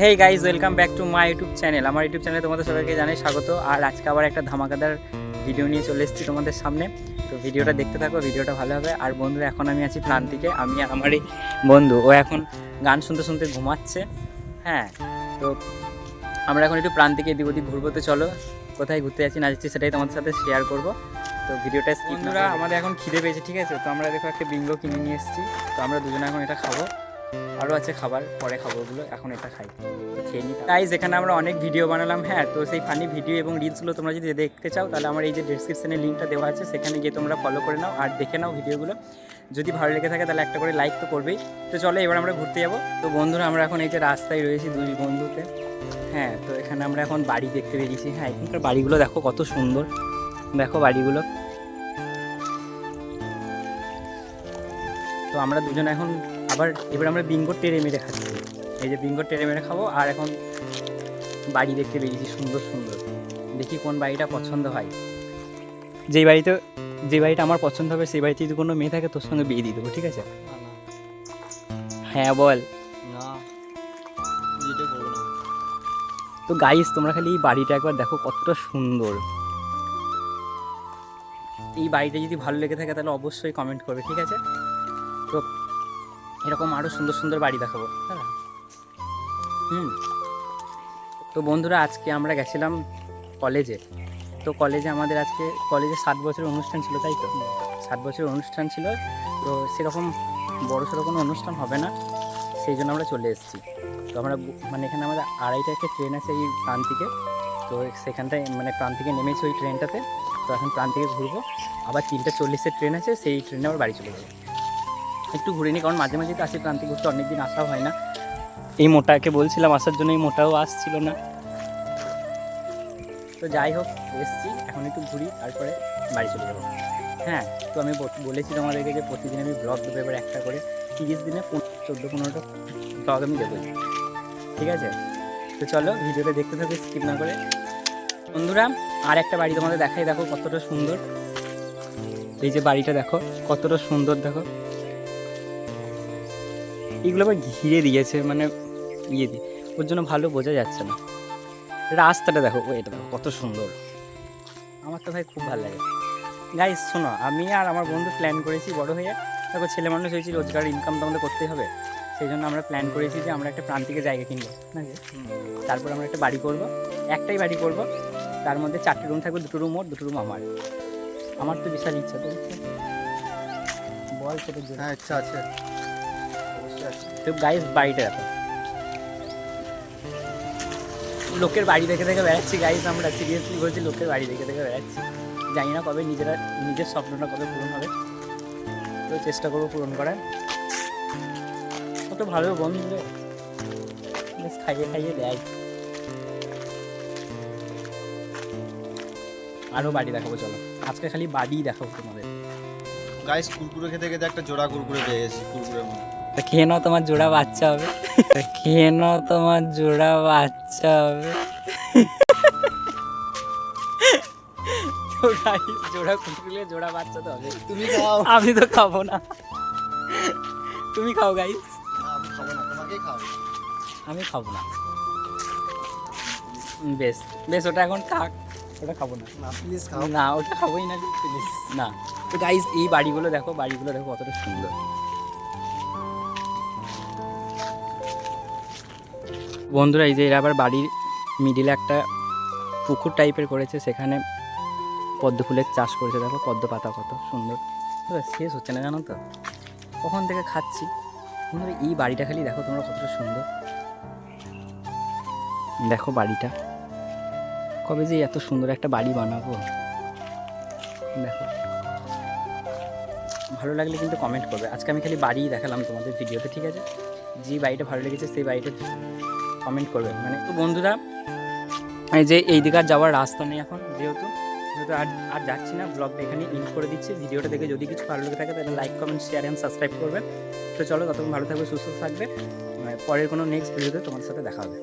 Hey guys welcome back to my YouTube channel আমার YouTube চ্যানেলে তোমাদের সবাইকে জানাই স্বাগত। আর আজকে আবার একটা ধামাকাদার ভিডিও নিয়ে চলে এসেছি তোমাদের সামনে। তো ভিডিওটা দেখতে থাকো ভিডিওটা ভালো হবে। আর বন্ধু এখন আমি আছি প্রান্তিকে। আমি আর আমার এই বন্ধু। ও এখন গান শুনতে শুনতে ঘুমাচ্ছে। হ্যাঁ তো আমরা এখন একটু প্রান্তিকে এদিক ওদিক ঘুরবো তো চলো। কোথায় ঘুরতে যাচ্ছি না যাচ্ছি সেটাই তোমাদের সাথে শেয়ার করব। তো ভিডিওটা বন্ধুরা আমাদের এখন খিদে পেয়েছে ঠিক আছে? তো আমরা দেখো একটা বিঙ্গো কিনে নিয়ে এসেছি। তো আমরা দুজনে এখন এটা খাব। আরও আছে খাবার, পরে খাব ওগুলো, এখন এটা খাই। খেয়ে নিই গাইজ এখানে আমরা অনেক ভিডিও বানালাম হ্যাঁ তো সেই ফানি ভিডিও এবং রিলসগুলো তোমরা যদি দেখতে চাও, তাহলে আমার এই যে ডিসক্রিপশনে লিঙ্কটা দেওয়া আছে, সেখানে গিয়ে তোমরা ফলো করে নাও আর দেখে নাও ভিডিওগুলো যদি ভালো লেগে থাকে, তাহলে একটা করে লাইক তো করবেই। তো চলো, এবার আমরা ঘুরতে যাব। তো বন্ধুরা, আমরা এখন এই যে রাস্তায় রয়েছি দুই বন্ধুতে হ্যাঁ তো এখানে আমরা এখন বাড়ি দেখতে বেরিয়েছি। হ্যাঁ এখানকার বাড়িগুলো দেখো কত সুন্দর। দেখো বাড়িগুলো। তো আমরা দুজন এখন আবার এবার আমরা বিঙ্গো টেরে মেরে খাচ্ছি। এই যে বিঙ্গো টেরে মেরে খাব আর এখন বাড়ি দেখতে বেরিয়েছি সুন্দর সুন্দর। দেখি কোন বাড়িটা পছন্দ হয়। যেই বাড়িতে যে বাড়িটা আমার পছন্দ হবে সেই বাড়িতে যদি কোনো মেয়ে থাকে তোর সঙ্গে বিয়ে দিয়ে দেবো ঠিক আছে? হ্যাঁ বল। তো গাইস তোমরা খালি এই বাড়িটা একবার দেখো কতটা সুন্দর। এই বাড়িটা যদি ভালো লেগে থাকে তাহলে অবশ্যই কমেন্ট করবে ঠিক আছে? তো এরকম আরও সুন্দর সুন্দর বাড়ি দেখাবো। হ্যাঁ হুম। তো বন্ধুরা আজকে আমরা গেছিলাম কলেজে। তো কলেজে আমাদের আজকে কলেজে সাত বছরের অনুষ্ঠান ছিল তাই তো? সাত বছরের অনুষ্ঠান ছিল তো সেরকম বড়ো সড়ো কোনো অনুষ্ঠান হবে না সেই জন্য আমরা চলে এসেছি। তো আমরা মানে এখানে আমাদের আড়াইটা একটা ট্রেন আছে এই প্রান্তিকে তো সেখানটায় মানে প্রান্তিকে নেমেছি ওই ট্রেনটাতে। তো এখন প্রান্তিকে ঘুরবো। আবার তিনটে চল্লিশের ট্রেন আছে সেই ট্রেনে আবার বাড়ি চলে যাব। একটু ঘুরে নিই কারণ মাঝে মাঝে তো আসি প্রান্তিক ঘুরতে অনেক দিন আসাও হয় না। এই মোটাকে বলছিলাম, আসার জন্য এই মোটাও আসছিল না। তো যাই হোক, এসছি, এখন একটু ঘুরি, তারপরে বাড়ি চলে যাব। হ্যাঁ তো আমি বল- বলেছি তোমাদেরকে যে প্রতিদিন আমি ব্লগ দেবো এবার একটা করে। তিরিশ দিনে চোদ্দ, পনেরোটা ব্লগ আমি দেবোই। ঠিক আছে? তো চলো, ভিডিওটা দেখতে থাকো স্কিপ না করে। বন্ধুরা, আর একটা বাড়ি তোমাদের দেখাই, দেখো কতটা সুন্দর। এই যে বাড়িটা দেখো, কতটা সুন্দর দেখো। এগুলো আবার ঘিরে দিয়েছে মানে ইয়ে দিয়ে। ওর জন্য ভালো বোঝা যাচ্ছে না। রাস্তাটা দেখো ও এটা দেখো, কত সুন্দর। আমার তো ভাই খুব ভালো লাগে। গাইস শোনো, আমি আর আমার বন্ধু প্ল্যান করেছি বড় হয়ে। দেখো, ছেলে মানুষ হয়েছি, রোজগার ইনকাম তো আমাদের করতেই হবে। সেই জন্য আমরা প্ল্যান করেছি যে আমরা একটা প্রান্তিকে জায়গা কিনবো, নাকি? তারপর আমরা একটা বাড়ি করব, একটাই বাড়ি করব। তার মধ্যে চারটে রুম থাকবে, দুটো রুম ওর, দুটো রুম আমার। আমার তো বিশাল ইচ্ছা তো বল সেটা জোরে। হ্যাঁ তো গাইস বাড়িটা দেখো। লোকের বাড়ি দেখে দেখে বেড়াচ্ছি গাইস আমরা সিরিয়াসলি বলছি লোকের বাড়ি দেখে দেখে বেড়াচ্ছি। জানি না কবে নিজেরা, নিজের স্বপ্নটা কবে পূরণ হবে। তো চেষ্টা করব পূরণ করার। কত ভালো বন্ধু। বেশ খাইয়ে খাইয়ে দেয়। আরও বাড়ি দেখাবো, চলো। আজকে খালি বাড়ি দেখাবো তোমাদের। গাইস কুরকুরে খেতে খেতে একটা জোড়া কুরকুরে পেয়ে গেছি, কুরকুরের মধ্যে। খেয়ে নাও তোমার জোড়া বাচ্চা হবে। খেয়ে নাও তোমার জোড়া বাচ্চা হবে। জোড়া কুকুরলে জোড়া বাচ্চা তো হবে। তুমি খাও। আমি তো খাব না। তুমি খাও গাইস আমি খাব না খাও আমি খাব না বেশ বেশ ওটা এখন থাক। ওটা খাব না। না প্লিজ খাও। না ওটা খাবোই না প্লিজ না। তো গাইস এই বাড়িগুলো দেখো বাড়িগুলো দেখো কতটা সুন্দর। বন্ধুরা, এই যে এরা আবার বাড়ির মিডিলে একটা পুকুর টাইপের করেছে, সেখানে পদ্ম ফুলের চাষ করেছে। দেখো পদ্ম পাতা কত সুন্দর। শেষ হচ্ছে না, জানো তো? কখন থেকে খাচ্ছি? বন্ধুরা, এই বাড়িটা খালি দেখো তোমরা কতটা সুন্দর। দেখো বাড়িটা। কবে যে এত সুন্দর একটা বাড়ি বানাবো। দেখো। ভালো লাগলে কিন্তু কমেন্ট করবে। আজকে আমি খালি বাড়িই দেখালাম তোমাদের ভিডিওতে ঠিক আছে? যে বাড়িটা ভালো লেগেছে, সেই বাড়িটা কমেন্ট করবেন। মানে তো বন্ধুরা, এই যে এই দিকে আর যাওয়ার রাস্তা নেই এখন, যেহেতু যেহেতু আর আর যাচ্ছি না ব্লগটা এখানে ইন করে দিচ্ছি। ভিডিওটা দেখে যদি কিছু ভালো লেগে থাকে, তাহলে like comment share and subscribe করবেন। তো চলো, ততক্ষণ ভালো থাকবে, সুস্থ থাকবে। মানে পরের কোনো নেক্সট ভিডিওতে তোমার সাথে দেখা হবে।